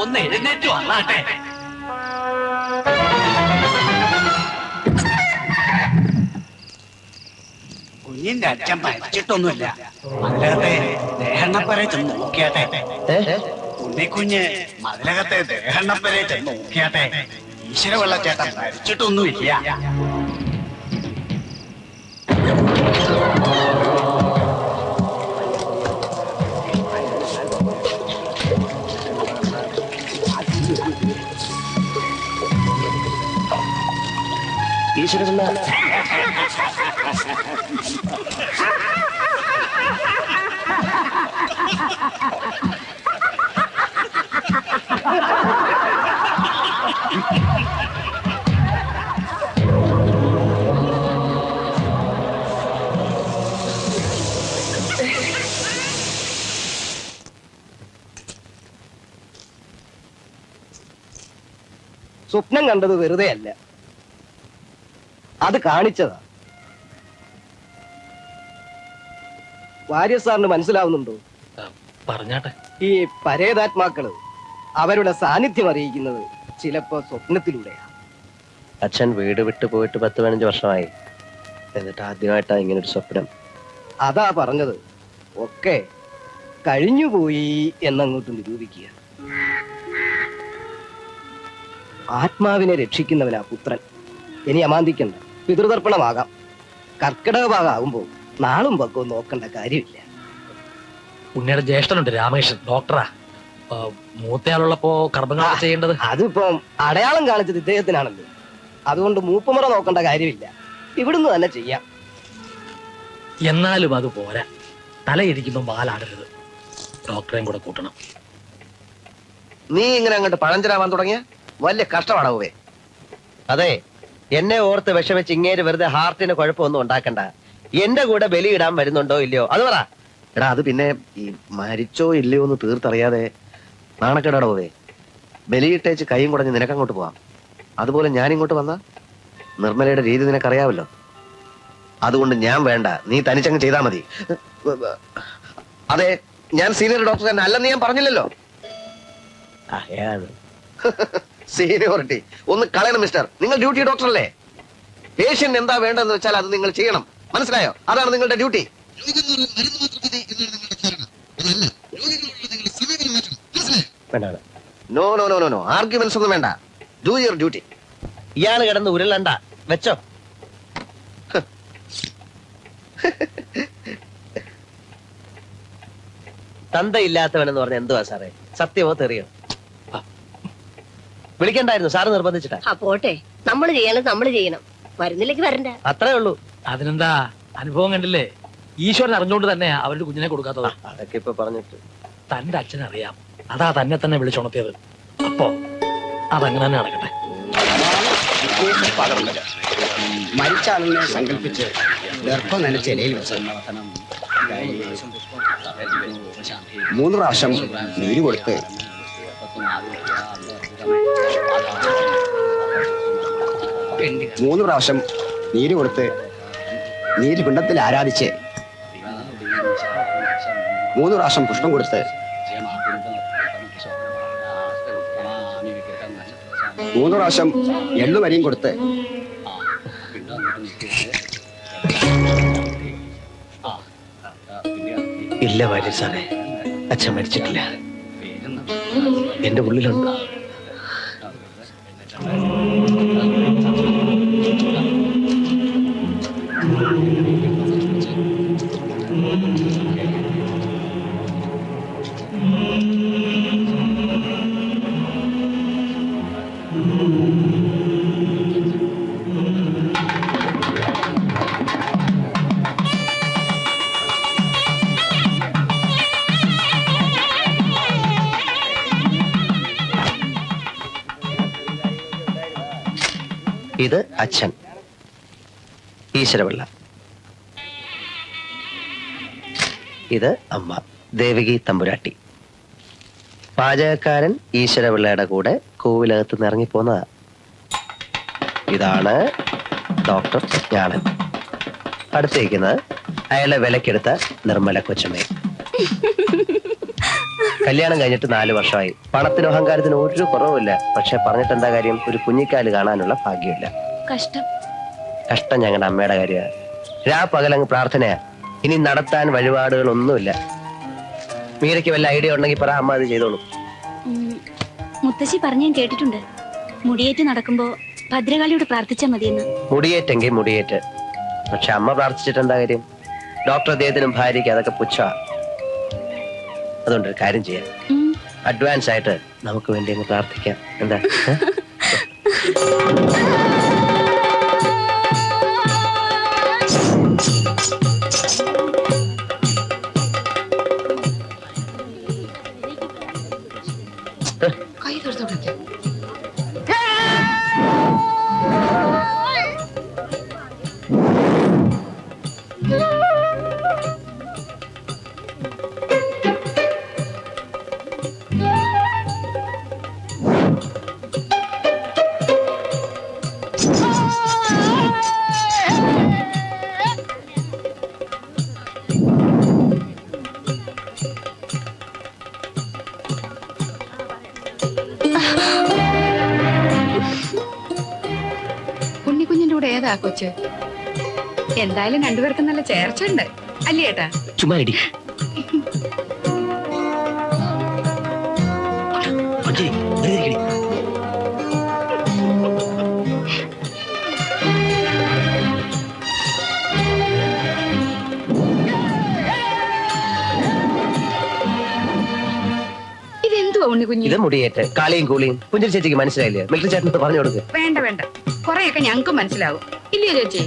ഒന്ന് എഴുന്നേറ്റ് വന്നാട്ടെ കുഞ്ഞിന്റെ അച്ഛൻ മരിച്ചിട്ടൊന്നുമില്ല. മതിലകത്തെ ദേഹണ്ണപ്പരെ ചെന്ന് നോക്കിയാട്ടെ. ഉണ്ണിക്കുഞ്ഞ് മതിലകത്തെ ദേഹണ്ണപ്പരെ ചെന്ന് നോക്കിയാട്ടെ. ഈശ്വര വെള്ളച്ചേട്ടൻ മരിച്ചിട്ടൊന്നുമില്ല ഈശ്വരപിള്ള. സ്വപ്നം കണ്ടത് വെറുതെ അല്ല. അത് കാണിച്ചതാ. വാര്യ സാറിന് മനസ്സിലാവുന്നുണ്ടോ? പറഞ്ഞാട്ടെ. ഈ പരേതാത്മാക്കൾ അവരുടെ സാന്നിധ്യം അറിയിക്കുന്നത് ചിലപ്പോ സ്വപ്നത്തിലൂടെയാണ് അച്ഛൻ വീട് വിട്ടു പോയിട്ട് പത്ത് പതിനഞ്ച് വർഷമായി. എന്നിട്ട് ആദ്യമായിട്ടാ ഇങ്ങനെ ഒരു സ്വപ്നം. അതാ പറഞ്ഞത്. ഒക്കെ കഴിഞ്ഞുപോയി എന്നങ്ങോട്ട് നിരൂപിക്കുക. ആത്മാവിനെ രക്ഷിക്കുന്നവനാ പുത്രൻ. ഇനി അമാന്തിക്കണ്ട. പിതൃതർപ്പണമാകാം. കർക്കിടക ഭാഗമാകുമ്പോ നാളും പക്കവും നോക്കേണ്ട കാര്യമില്ല. ഉണ്ണിയുടെ ജ്യേഷ്ഠനുണ്ട് രാമകൃഷ്ണൻ ഡോക്ടറാ. മൂത്തയാളുള്ളപ്പോ കർമ്മങ്ങൾ ചെയ്യേണ്ടത്? അതിപ്പം അടയാളം കാണിച്ചത് ഇദ്ദേഹത്തിനാണല്ലോ. അതുകൊണ്ട് മൂപ്പുമുറ നോക്കേണ്ട കാര്യമില്ല. ഇവിടുന്ന് തന്നെ ചെയ്യാം. എന്നാലും അത് പോരാ. തലയിരിക്കുമ്പോ വാലാടരുത് ഡോക്ടറെയും കൂടെ കൂട്ടണം. നീ ഇങ്ങനെ അങ്ങോട്ട് പഴഞ്ചരാവാൻ തുടങ്ങിയ? വലിയ കഷ്ടമാണാവേ അതെ എന്നെ ഓർത്ത് വിഷമിച്ച് ഇങ്ങേര് വെറുതെ ഹാർട്ടിന് കുഴപ്പമൊന്നും ഉണ്ടാക്കണ്ട. എന്റെ കൂടെ ബലിയിടാൻ വരുന്നുണ്ടോ ഇല്ലയോ? അത് പറ. എടാ അത് പിന്നെ ഈ മരിച്ചോ ഇല്ലയോ എന്ന് തീർത്തറിയാതെ നാണക്കേടാ പോവേ ബലിയിട്ടേച്ച് കൈയും കുടഞ്ഞ് നിനക്കങ്ങോട്ട് പോവാം. അതുപോലെ ഞാൻ ഇങ്ങോട്ട് വന്ന? നിർമ്മലയുടെ രീതി നിനക്കറിയാവല്ലോ. അതുകൊണ്ട് ഞാൻ വേണ്ട നീ തനിച്ചങ്ങ് ചെയ്താൽ മതി. അതെ ഞാൻ സീനിയർ ഡോക്ടർ തന്നെ അല്ലെന്ന് ഞാൻ പറഞ്ഞില്ലല്ലോ. സീനിയോറിറ്റി ഒന്ന് കളയണം മിസ്റ്റർ നിങ്ങൾ ഡ്യൂട്ടി ഡോക്ടർ അല്ലേ പേഷ്യന്റ് എന്താ വേണ്ടതെന്ന് വെച്ചാൽ അത് നിങ്ങൾ ചെയ്യണം. മനസ്സിലായോ? അതാണ് നിങ്ങളുടെ duty. No no no no no arguments ഒന്നും വേണ്ട. ഡു യുവർ ഡ്യൂട്ടി ഇയാൾ കിടന്ന് ഉരുളണ്ട. വെച്ചോ. തന്തയില്ലാത്തവനെന്ന് പറഞ്ഞ എന്തുവാ സാറേ? സത്യമോ തെറിയോ? വിളിക്കണ്ടായിരുന്നു. സാറ് നിർബന്ധിച്ചിട്ടാ. ആ പോട്ടെ. നമ്മൾ ചെയ്യണം നമ്മൾ ചെയ്യണം. വരുന്നില്ലേക്ക് വരണ്ട. അത്രേ ഉള്ളൂ. അതിനെന്താ? അനുഭവം കണ്ടില്ലേ? ഈശ്വരൻ അറിഞ്ഞുകൊണ്ട് തന്നെ അവരുടെ കുഞ്ഞിനെ കൊടുക്കാത്തതാ. അതൊക്കെ ഇപ്പൊ പറഞ്ഞിട്ട്. തന്റെ അച്ഛനറിയാം. അതാ തന്നെ തന്നെ വിളിച്ചുണർത്തിയത്. അപ്പോ അതങ്ങനെ തന്നെ നടക്കട്ടെ. മരിച്ചാണെന്ന് സങ്കല്പിച്ച് ഗർഭം നനച്ച ഇലയിൽ വെച്ച്. മൂന്ന് പ്രാവശ്യം നീര് കൊടുത്ത് മൂന്ന് പ്രാവശ്യം നീര് കൊടുത്ത് നീര് പിണ്ടത്തിൽ ആരാധിച്ച് മൂന്ന് പ്രാവശ്യം പുഷ്പം കൊടുത്ത് മൂന്ന് പ്രാവശ്യം എള്ളുമരിയും കൊടുത്ത് ഇല്ല വാര്യ സാറേ. അച്ഛൻ മരിച്ചിട്ടില്ല. എന്റെ ഉള്ളിലുണ്ട്. ഇത് അച്ഛൻ. ഈശ്വരപിള്ള. ഇത് അമ്മ. ദേവകി തമ്പുരാട്ടി. പാചകക്കാരൻ ഈശ്വരപിള്ളയുടെ കൂടെ കോവിലകത്ത് നിന്ന് ഇറങ്ങിപ്പോന്നതാ ഇതാണ് ഡോക്ടർ ഞാനൻ അടുത്തേക്കുന്നത് അയാളെ വിലക്കെടുത്ത നിർമ്മല കൊച്ചമ്മയും. കല്യാണം കഴിഞ്ഞിട്ട് നാല് വർഷമായി. പണത്തിനും അഹങ്കാരത്തിനും ഒരു കുറവുമില്ല. പക്ഷെ പറഞ്ഞിട്ട് എന്താ കാര്യം? ഒരു കുഞ്ഞിക്കാൽ കാണാനുള്ള ഭാഗ്യമില്ല. കഷ്ടം. കഷ്ടം ഞങ്ങളുടെ അമ്മയുടെ കാര്യമാണ്. രാ പകലങ്ങ് പ്രാർത്ഥനയാ. ഇനി നടത്താൻ വഴിപാടുകളൊന്നുമില്ല. മീരയ്ക്ക് വല്ല ഐഡിയ ഉണ്ടെങ്കിൽ പറ അമ്മ അത് ചെയ്തോളൂ. മുത്തശ്ശി പറഞ്ഞു ഞാൻ കേട്ടിട്ടുണ്ട്. മുടിയേറ്റ് നടക്കുമ്പോ ഭദ്രകാളിയോട് പ്രാർത്ഥിച്ചാൽ മതിയെന്ന്. മുടിയേറ്റെങ്കിൽ മുടിയേറ്റ്. പക്ഷെ അമ്മ പ്രാർത്ഥിച്ചിട്ട് എന്താ കാര്യം? ഡോക്ടർ അദ്ദേഹത്തിനും ഭാര്യയ്ക്ക് അതൊക്കെ പുച്ഛ അതുകൊണ്ട് ഒരു കാര്യം ചെയ്യാം. അഡ്വാൻസ് ആയിട്ട് നമുക്ക് വേണ്ടി അങ്ങ് പ്രാർത്ഥിക്കാം. എന്താ? ഏതാ കൊച്ച്? എന്തായാലും രണ്ടുപേർക്കും നല്ല ചേർച്ചയുണ്ട് അല്ലേ ഏട്ടാ? ചുമ്മാ ഇടി. മഞ്ജരി, വെറുതെ ഇരിക്കടി. ഇത് മുടിയേറ്റ് കാളിയും കൂളിയും. കുഞ്ഞിരി ചേച്ചിക്ക് മനസ്സിലായില്ലേ? മിലിറ്ററി ചേട്ടൻ പറഞ്ഞു കൊടുക്കുക വേണ്ട വേണ്ട. കൊറേയൊക്കെ ഞങ്ങൾക്കും മനസ്സിലാവും. ഇല്ലയോ ചേച്ചി?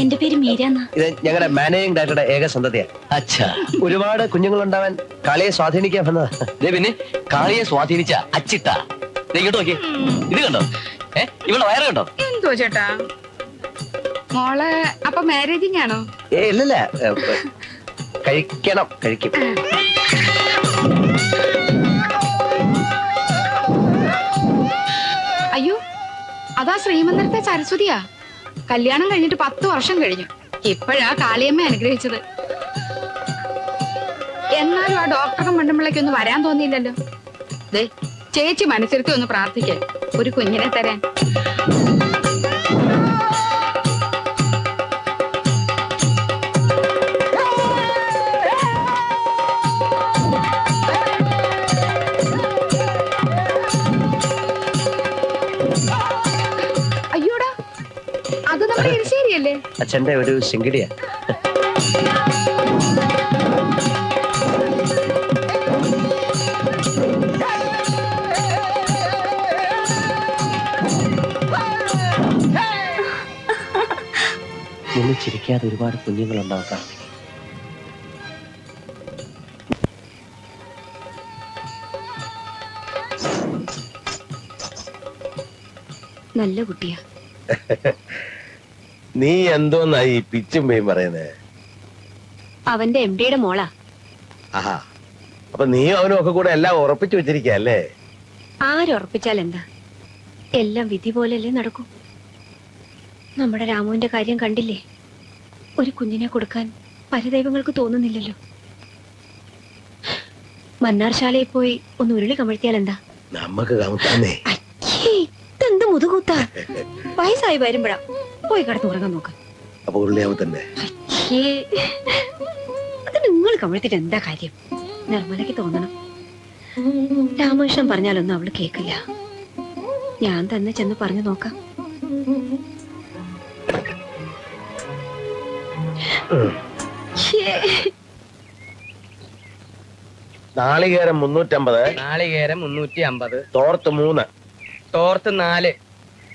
എന്റെ പേര് മീര ഇത് ഞങ്ങളുടെ മാനേജിംഗ് ഡയറക്ടറുടെ ഏക സന്തതിയാ. അച്ഛാ. ഒരുപാട് കുഞ്ഞുങ്ങൾ കുഞ്ഞുങ്ങളുണ്ടാവാൻ കാളിയെ സ്വാധീനിക്കാൻ വന്നതാ. ദേ പിന്നെ കാളിയെ സ്വാധീനിച്ച അച്ചിട്ട ദേ ഇങ്ങോട്ട് നോക്കി. ഇത് കണ്ടോ? ഏ ഇവിടെ വയറ് കണ്ടോ? എന്തോ ചേട്ടാ? മോൾ അപ്പൊ മാരേജിംഗ് ആണോ ഏ ഇല്ലല്ല. ഏ, കഴിക്കണം കഴിക്കും. അതാ ശ്രീമന്ദിരത്തെ സരസ്വതിയാ. കല്യാണം കഴിഞ്ഞിട്ട് പത്ത് വർഷം കഴിഞ്ഞു. ഇപ്പോഴാ കാളിയമ്മ അനുഗ്രഹിച്ചത്. എന്നാലും ആ ഡോക്ടറെ മണ്ടുമ്പിളയ്ക്ക് ഒന്ന് വരാൻ തോന്നിയില്ലല്ലോ. ദേ ചേച്ചി മനസ്സിരുത്തി ഒന്ന് പ്രാർത്ഥിക്കേ. ഒരു കുഞ്ഞിനെ തരാൻ. അച്ഛന്റെ ഒരു ശിങ്കിടിയാ. നിന്ന് ചിരിക്കാതെ ഒരുപാട് കുഞ്ഞുങ്ങളുണ്ടാവും കാർത്തിക്. നല്ല കുട്ടിയാ. നീ എന്തോന്നായി പിച്ചും പേയും പറയുന്നേ? അവന്റെ എം ഡിയുടെ മോളാ. ആഹാ. അപ്പൊ നീ അവനും ഒക്കെ കൂടെ എല്ലാം ഉറപ്പിച്ചു വെച്ചിരിക്കല്ലേ ആരുറപ്പിച്ചാൽ എന്താ? എല്ലാം വിധി പോലെയല്ലേ നടക്കൂ. നമ്മുടെ രാമുവിന്റെ കാര്യം കണ്ടില്ലേ? ഒരു കുഞ്ഞിനെ കൊടുക്കാൻ പരദൈവങ്ങൾക്ക് തോന്നുന്നില്ലല്ലോ. മന്നാർശാലയിൽ പോയി ഒന്ന് ഉരുളി കമഴ്ത്തിയാൽ എന്താ? നമുക്ക് ഇതെന്ത് മുതുകൂത്താ? വയസ്സായി വരുമ്പോഴാ. പോയി കിടന്ന് ഉറങ്ങാൻ നോക്ക്. അപ്പൊ ഉരുളിയാവും തന്നെ. അത് നിങ്ങൾ കമിഴ്ത്തിട്ട് എന്താ കാര്യം? നിർമ്മലയ്ക്ക് തോന്നണം. രാമകൃഷ്ണൻ പറഞ്ഞാലൊന്നും അവൾ കേക്കില്ല. ഞാൻ തന്നെ ചെന്ന് പറഞ്ഞു നോക്കാം. നാളികേരം മുന്നൂറ്റമ്പത്. നാളികേരം മുന്നൂറ്റി അമ്പത് തോർത്ത് മൂന്ന്. തോർത്ത് നാല്.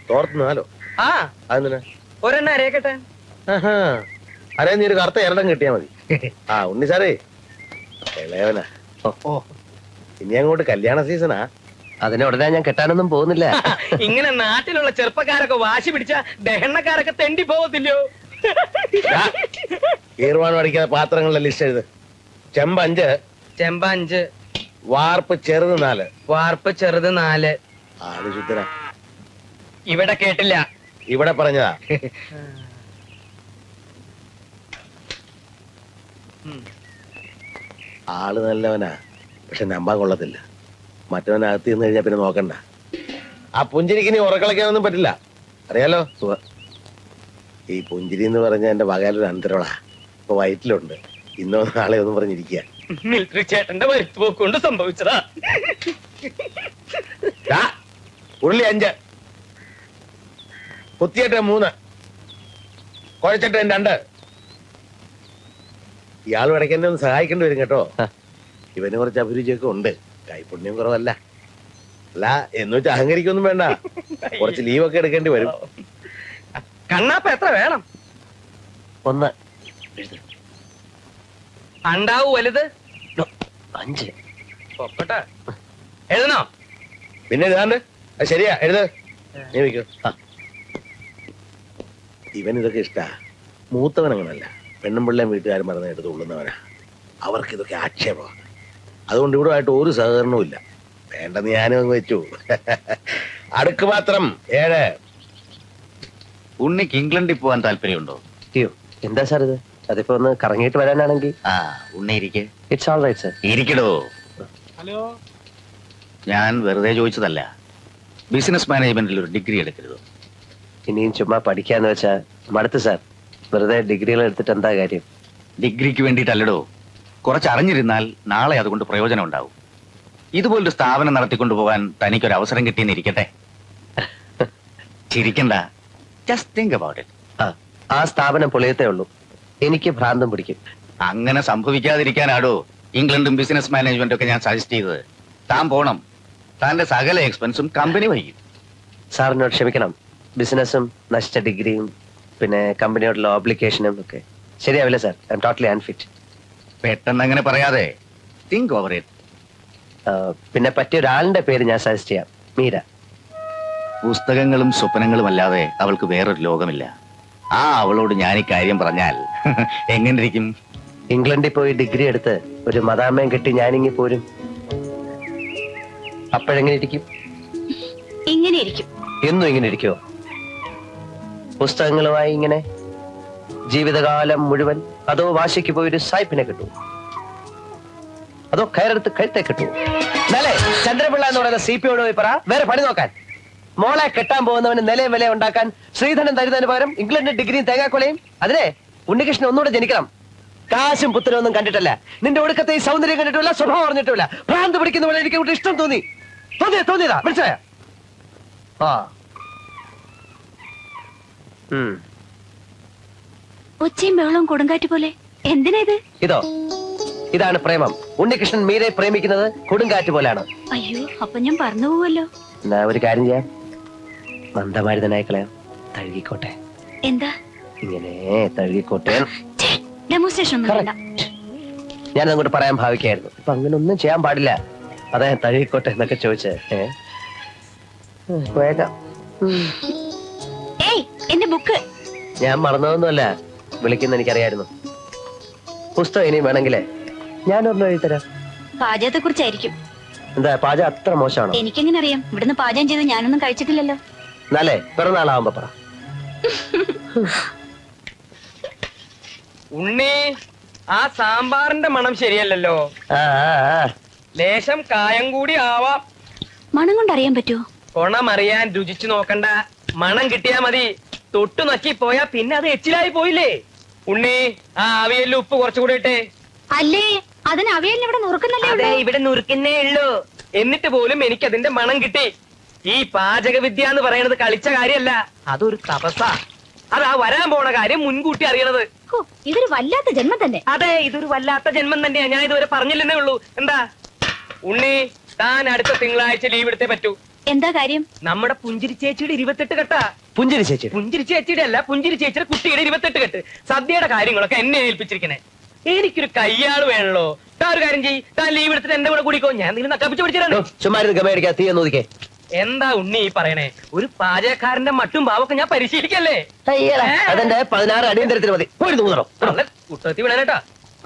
തോർത്ത് നാലോ? ആ. അതെന്തിനാ? ഒരെണ്ണ അരയക്കട്ടെ. അരേ നീ ഒരു കറുത്ത എരടം കിട്ടിയാ മതി. ആ ഉണ്ണി സാറേ. ഇളയവനാ. ഇനി അങ്ങോട്ട് കല്യാണ സീസണാ. അതിനെ ഉടനെ ഞാൻ കെട്ടാനൊന്നും പോകുന്നില്ല. ഇങ്ങനെ നാട്ടിലുള്ള ചെറുപ്പക്കാരൊക്കെ വാശി പിടിച്ച ദഹനക്കാരൊക്കെ തെണ്ടി പോകത്തില്ലയോ? ഈർവാണം അടിക്കാത്ത പാത്രങ്ങളുടെ ലിസ്റ്റ് എഴുത്. ചെമ്പഞ്ച്. അഞ്ച് ചെമ്പ അഞ്ച് വാർപ്പ് ചെറുത് നാല്. വാർപ്പ് ചെറുത് നാല്. ശുദ്ധനാ? ഇവിടെ കേട്ടില്ല. ഇവിടെ പറഞ്ഞതാ. ആൾ നല്ലവനാ പക്ഷെ നമ്പാൻ കൊള്ളത്തില്ല. മറ്റവനകത്ത് നിന്ന് കഴിഞ്ഞാ പിന്നെ നോക്കണ്ട. ആ പുഞ്ചിരിക്ക് ഇനി ഉറക്കളയ്ക്കാനൊന്നും പറ്റില്ല. അറിയാലോ? ഈ പുഞ്ചിരി എന്ന് പറഞ്ഞ എന്റെ വകയിലൊരു അന്തരവളാ. ഇപ്പൊ വയറ്റിലുണ്ട്. ഇന്നോ നാളെ ഒന്നും പറഞ്ഞിരിക്കുക. മിലിറ്ററി ചേട്ടന്റെ വരുത്തുപോക്ക് കൊണ്ട് സംഭവിച്ചതാ ഉള്ളി അഞ്ച്. കുത്തിയട്ടെ മൂന്ന്. കുഴച്ചിട്ട് രണ്ട്. ഇയാൾ ഇടയ്ക്ക് എന്നെ ഒന്ന് സഹായിക്കേണ്ടി വരും കേട്ടോ. ഇവന് കുറച്ച് അഭിരുചിയൊക്കെ ഉണ്ട്. കൈപുണ്യം കുറവല്ല. അല്ല എന്ന് വെച്ചാൽ അഹങ്കരിക്കൊന്നും വേണ്ട. കുറച്ച് ലീവൊക്കെ എടുക്കേണ്ടി വരും. കണ്ണാപ്പ എത്ര വേണം? ഒന്ന്. അണ്ടാവു വലുത്? അഞ്ച്. പൊക്കട്ടെ. എഴുതണോ? പിന്നെ എഴുതാണ്ട് ശരിയാ എഴുത്. നീ വെക്കൂ ആ. ഇവൻ ഇതൊക്കെ ഇഷ്ടാ. മൂത്തവൻ അങ്ങനല്ല പെണ്ണും പിള്ളേം വീട്ടുകാരും പറഞ്ഞ എടുത്ത് ഉള്ളുന്നവനാ. അവർക്ക് ഇതൊക്കെ ആക്ഷേപമാണ് അതുകൊണ്ട് ഇവിടെ ആയിട്ട് ഒരു സഹകരണവും ഇല്ല. വേണ്ടെന്ന് ഞാനും അങ്ങ് വെച്ചു. അടുക്ക് മാത്രം ഏഴ്. ഉണ്ണിക്ക് ഇംഗ്ലണ്ടിൽ പോകാൻ താല്പര്യമുണ്ടോ? അയ്യോ എന്താ സാർ ഇത്? അതിപ്പോ ഒന്ന് കറങ്ങിയിട്ട് വരാനാണെങ്കിൽ? ആ ഉണ്ണി ഇരിക്കെ. ഇറ്റ്സ് ഓൾ റൈറ്റ് സർ ഇരിക്കടോ. ഹലോ. ഞാൻ വെറുതെ ചോദിച്ചതല്ല. ബിസിനസ് മാനേജ്മെന്റിൽ ഒരു ഡിഗ്രി എടുക്കരുത്. ഇനിയും ചുമ്മാ പഠിക്കാന്ന് വെച്ചാ മടുത്ത് സാർ. വെറുതെ ഡിഗ്രികൾ എടുത്തിട്ട് എന്താ കാര്യം? ഡിഗ്രിക്ക് വേണ്ടിയിട്ടല്ലടോ. കുറച്ച് അറിഞ്ഞിരുന്നാൽ നാളെ അതുകൊണ്ട് പ്രയോജനം ഉണ്ടാവും ഇതുപോലൊരു സ്ഥാപനം നടത്തിക്കൊണ്ടു പോകാൻ തനിക്കൊരു അവസരം കിട്ടിയെന്ന് ഇരിക്കട്ടെ. ചിരിക്കണ്ട. ജസ്റ്റ് തിങ്ക് അബൌട്ട് ഇറ്റ് ആ ആ സ്ഥാപനം പൊളിയത്തേ ഉള്ളൂ. എനിക്ക് ഭ്രാന്തം പിടിക്കും. അങ്ങനെ സംഭവിക്കാതിരിക്കാനാടോ. ഇംഗ്ലണ്ടും ബിസിനസ് മാനേജ്മെന്റ് ഒക്കെ ഞാൻ സജസ്റ്റ് ചെയ്തത്. താൻ പോണം. താന്റെ സകല എക്സ്പെൻസും കമ്പനി വഹിക്കും. സാറിനോട് ക്ഷമിക്കണം. ബിസിനസ്സും നശിച്ച ഡിഗ്രിയും പിന്നെ കമ്പനിയോടുള്ള ഓബ്ലിക്കേഷനും ഒക്കെ. ശരിയാവില്ല sir I am totally unfit പെട്ടെന്ന് അങ്ങനെ പറയാതെ തിങ്ക് ഓവർ ഇറ്റ് പിന്നെ പറ്റിയ ഒരാളിന്റെ പേര് ഞാൻ സജസ്റ്റ് ചെയ്യാം. മീര. പുസ്തകങ്ങളും സ്വപ്നങ്ങളും അല്ലാതെ അവൾക്ക് വേറൊരു ലോകമില്ല. ആ അവളോട് ഞാൻ ഈ കാര്യം പറഞ്ഞാൽ എങ്ങനെ ഇരിക്കും ഇംഗ്ലണ്ടിൽ പോയി ഡിഗ്രി എടുത്ത് ഒരു മതാമയം കിട്ടി ഞാനിങ്ങി പോരും. അപ്പോഴെങ്ങനെ ഇരിക്കും? ഇങ്ങനെ ഇരിക്കും എന്നും ഇങ്ങനെ ഇരിക്കുമോ പുസ്തകങ്ങളുമായി ഇങ്ങനെ ജീവിതകാലം മുഴുവൻ അതോ വാശിക്ക് പോയി ഒരു സായിപ്പിനെ കിട്ടൂ അതോ കയറെടുത്ത് കഴുത്തെ കിട്ടൂ എന്നാലേ ചന്ദ്രപിള്ള എന്ന് പറയുന്ന സി പിയോട് പോയി പറ. വേറെ പണി നോക്കാൻ. മോളെ കെട്ടാൻ പോകുന്നവന് നിലയും വില ഉണ്ടാക്കാൻ ശ്രീധരൻ തരുന്നതിന് പകരം ഇംഗ്ലണ്ട് ഡിഗ്രിയും തേങ്ങാക്കൊലയും. അതിനെ ഉണ്ണികൃഷ്ണൻ ഒന്നുകൂടെ ജനിക്കണം. കാശും പുത്രനും ഒന്നും കണ്ടിട്ടല്ല. നിന്റെ ഒടുക്കത്തെ ഈ സൗന്ദര്യം കണ്ടിട്ടില്ല സ്വഭാവം അറിഞ്ഞിട്ടില്ല ഭ്രാന്ത് പിടിക്കുന്ന പോലെ എനിക്ക് ഇഷ്ടം തോന്നി. തോന്നിയ തോന്നിയതാ. മനസ്സിലായ? ആ. ഒച്ചയും ബഹളവും കൊടുങ്കാറ്റ് പോലെ. എന്തിനാ ഇത്? ഇതോ. ഇതാണ് പ്രേമം. ഉണ്ണികൃഷ്ണൻ മീരെ പ്രേമിക്കുന്നത് കൊടുങ്കാറ്റ് പോലെയാണ്. അയ്യോ അപ്പൊ ഞാൻ പറഞ്ഞു പോവല്ലോ. എന്നാ ഒരു കാര്യം ചെയ്യാം. മന്ദമാരുതനായി കളയാം തഴുകിക്കോട്ടെ. എന്താ? ഇങ്ങനെ തഴുകിക്കോട്ടെ. ഡെമോൺസ്ട്രേഷൻ ഒന്നും വേണ്ട. ഞാൻ അങ്ങോട്ട് പറയാൻ ഭാവിക്കായിരുന്നു. ഇപ്പൊ അങ്ങനെ ഒന്നും ചെയ്യാൻ പാടില്ല. അതെ തഴുകിക്കോട്ടെ എന്നൊക്കെ ചോദിച്ചേ ഏ? വേഗം. ബുക്ക് ഞാൻ മറന്നതൊന്നുമല്ല. വിളിക്കുന്ന എനിക്കറിയായിരുന്നു. പുസ്തകം ഇനി വേണമെങ്കിലേ? ഞാൻ ഒന്ന് എഴുതിത്തരാം. പാചകത്തെ കുറിച്ചായിരിക്കും എന്താ പാചകം അത്ര മോശമാണോ? എനിക്കെങ്ങനെ അറിയാം ഇവിടുന്ന് പാചകം ചെയ്ത് ഞാനൊന്നും കഴിച്ചിട്ടില്ലല്ലോ. എന്നാലേ പിറന്നാളാവുമ്പോ പറ. ഉണ്ണി ആ സാമ്പാറിന്റെ മണം ശരിയല്ലല്ലോ. ആ ആ, ആ. ലേശം കായം കൂടി ആവാം. മണം കൊണ്ട് അറിയാൻ പറ്റുമോ കൊണമറിയാൻ രുചിച്ചു നോക്കണ്ട. മണം കിട്ടിയാ മതി. തൊട്ടു നക്കി പോയാ പിന്നെ അത് എച്ചിലായി പോയില്ലേ? ഉണ്ണി ആ അവിയലിൽ ഉപ്പ് കുറച്ചുകൂടെ ഇട്ടേ. അല്ലേ? അതിന് അവയലിന് ഇവിടെ നുറുക്കുന്നല്ലേ അതെ ഇവിടെ നുറുക്കുന്നേ ഉള്ളൂ. എന്നിട്ട് പോലും എനിക്ക് അതിന്റെ മണം കിട്ടി. ഈ പാചക വിദ്യ എന്ന് പറയുന്നത് കളിച്ച കാര്യമല്ല അതൊരു തപസ്സാ. അതാ വരാൻ പോണ കാര്യം മുൻകൂട്ടി അറിയണത്. ഹോ, ഇതൊരു വല്ലാത്ത ജന്മം തന്നെ. അതെ ഇതൊരു വല്ലാത്ത ജന്മം തന്നെയാ. ഞാൻ ഇതുവരെ പറഞ്ഞില്ലെന്നേ ഉള്ളൂ. എന്താ? ഉണ്ണി താൻ അടുത്ത തിങ്കളാഴ്ച ലീവ് എടുത്തേ പറ്റൂ. എന്താ കാര്യം? നമ്മുടെ പുഞ്ചിരി ചേച്ചിയുടെ ഇരുപത്തെട്ട് കെട്ടാ. പുഞ്ചിരി ചേച്ചി. പുഞ്ചിരി ചേച്ചിയുടെ അല്ല പുഞ്ചിരി ചേച്ചിയുടെ കുട്ടിയുടെ ഇരുപത്തെട്ട് കെട്ട്. സദ്യയുടെ കാര്യങ്ങളൊക്കെ എന്നെ ഏൽപ്പിച്ചിരിക്കണേ. എനിക്കൊരു കയ്യാൾ വേണല്ലോ. താ ഒരു കാര്യം ചെയ്യ്. താൻ ലീവ് എടുത്തിട്ട് എന്റെ കൂടെ കൂടിക്കോ. ഞാൻ നിങ്ങൾ നക്കാപ്പിച്ച് പിടിച്ചിരുന്നു ചുമ്മാ ഇരുന്ന് ഗമയടിക്കാ തീ എന്താ ഉണ്ണി ഈ പറയണേ? ഒരു പാചകക്കാരന്റെ മട്ടും ഭാവൊക്കെ ഞാൻ പരിശീലിക്കല്ലേ? അതെന്റെ പതിനാറ് അടിയന്തരത്തിന് മതി. പോയി കുട്ടത്തി വിടാനേട്ടാ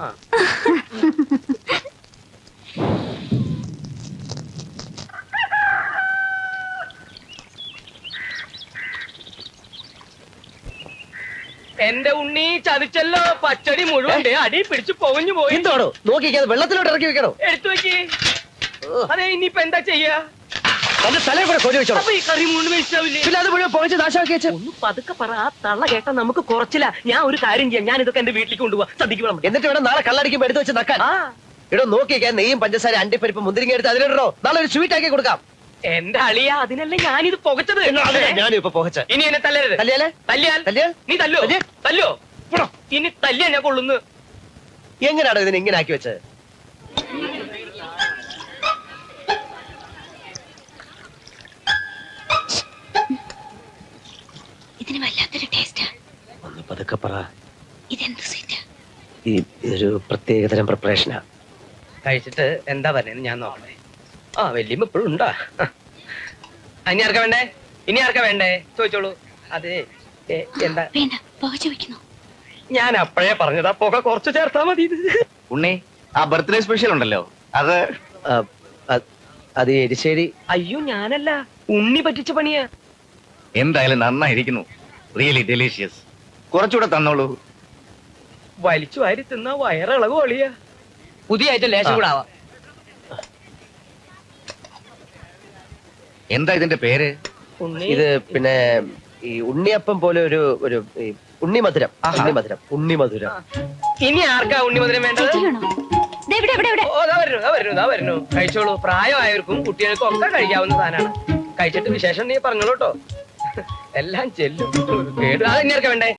ആ എന്റെ ഉണ്ണി ചതിച്ചല്ലോ. പച്ചടി മുഴുവൻ ദേ അടി പിടിച്ചു പോകഞ്ഞു പോയി. എന്തോടോ നോക്കിക്കാതെ വെള്ളത്തിലോട്ട് ഇറക്കി വെക്കണോ? എടുത്തു വെക്കി. അതെ ഇനിയിപ്പോ എന്താ ചെയ്യാ? കൂടെ കൊടി വെച്ചോ അപ്പൊ ഈ കറി മുഴുവൻ വേസ്റ്റാവില്ലേ? പിന്നെ അത് മുഴുവൻ പോയിച്ച് നാശമാക്കി വെച്ച്. ഒന്ന് പതുക്കെ പറ ആ തള്ള കേട്ടാ നമുക്ക് കുറച്ചില്ല ഞാൻ ഒരു കാര്യം ചെയ്യാം. ഞാൻ ഇതൊക്കെ എന്റെ വീട്ടിലേക്ക് കൊണ്ടുപോവാ. ശ്രദ്ധിക്കണം. എന്നിട്ട് വേണം നാളെ കള്ളടിക്കുമ്പോ എടുത്ത് വെച്ച് നക്കാൻ. ആ. ഇടോ നോക്കിക്കാൻ നെയ്യും പഞ്ചസാര അണ്ടിപ്പരിപ്പ് മുന്തിരിങ്ങ എടുത്ത് അതിലിടണോ? നാളെ ഒരു സ്വീറ്റ് ആക്കി കൊടുക്കാം. എന്റെ അളിയ അതിനല്ലേ ഞാനിത് പുകച്ചത്? ഞാനിപ്പോ ഇപ്പൊ പോകച്ച. ഇനി എന്നെ തല്ലരുത്. തല്ലിയാലേ? തല്ലിയാൽ? തല്ലിയാൽ? നീ തല്ലോ? തല്ലോ. ഇനി തല്ലിയാ ഞാൻ കൊള്ളുന്നു. എങ്ങനെയാണോ ഇതിനെ ഇങ്ങനെ ആക്കി വെച്ചത്? ഇതിന് വല്ലാത്തൊരു ടേസ്റ്റാ. ഒന്ന് പതുക്കെ പറ. ഇതെന്ത് സ്വീറ്റ് ഈ ഇതൊരു പ്രത്യേകതരം പ്രിപ്പറേഷനാ കഴിച്ചിട്ട് എന്താ പറയുന്നത് ഞാൻ നോക്കണേ ആ വല്യമ്മ ഇപ്പോഴും ഉണ്ടാ? ഇനി ആർക്കാ വേണ്ടേ? ഇനി ആർക്കാ വേണ്ടേ? ചോദിച്ചോളൂ. അതെ എന്താ? വേണ്ട വെക്കുന്നു ഞാൻ അപ്പോഴേ പറഞ്ഞതാ പുക കുറച്ച് ചേർത്താ മതി. ഇത്. ഉണ്ണി ആ ബർത്ത്ഡേ സ്പെഷ്യൽ ഉണ്ടല്ലോ അത്? അത്- അത് എരിശ്ശേരി അയ്യോ ഞാനല്ല. ഉണ്ണി പറ്റിച്ച പണിയാ. എന്തായാലും നന്നായിരിക്കുന്നു. റിയലി ഡെലീഷ്യസ് കുറച്ചുകൂടെ തന്നോളൂ. വലിച്ചു വാരി തിന്ന വയറിളവ് ഒളിയാ. പുതിയ ആയിട്ട് ലേശം കൂടെ ആവാം. എന്താ ഇതിന്റെ പേര്? ഇത് പിന്നെ ഈ ഉണ്ണിയപ്പം പോലെ ഒരു ഒരു ഈ ഉണ്ണിമധുരം ഉണ്ണിമധുരം ഉണ്ണിമധുരം. ഇനി ആർക്കാ ഉണ്ണിമധുരം വേണ്ടത്? ദേ ഇവിടെ ഇവിടെ ഇവിടെ. ഓ ദാ വരുന്നു ദാ വരുന്നു ദാ വരുന്നു. കഴിച്ചോളൂ. പ്രായമായവർക്കും കുട്ടികൾക്കും ഒക്കെ കഴിക്കാവുന്ന സാധനമാണ്. കഴിച്ചിട്ട് വിശേഷം നീ പറഞ്ഞോളൂ കേട്ടോ. എല്ലാം ചെല്ലും. കേട്ടു അത് ഇനി ആർക്കാ വേണ്ടേ?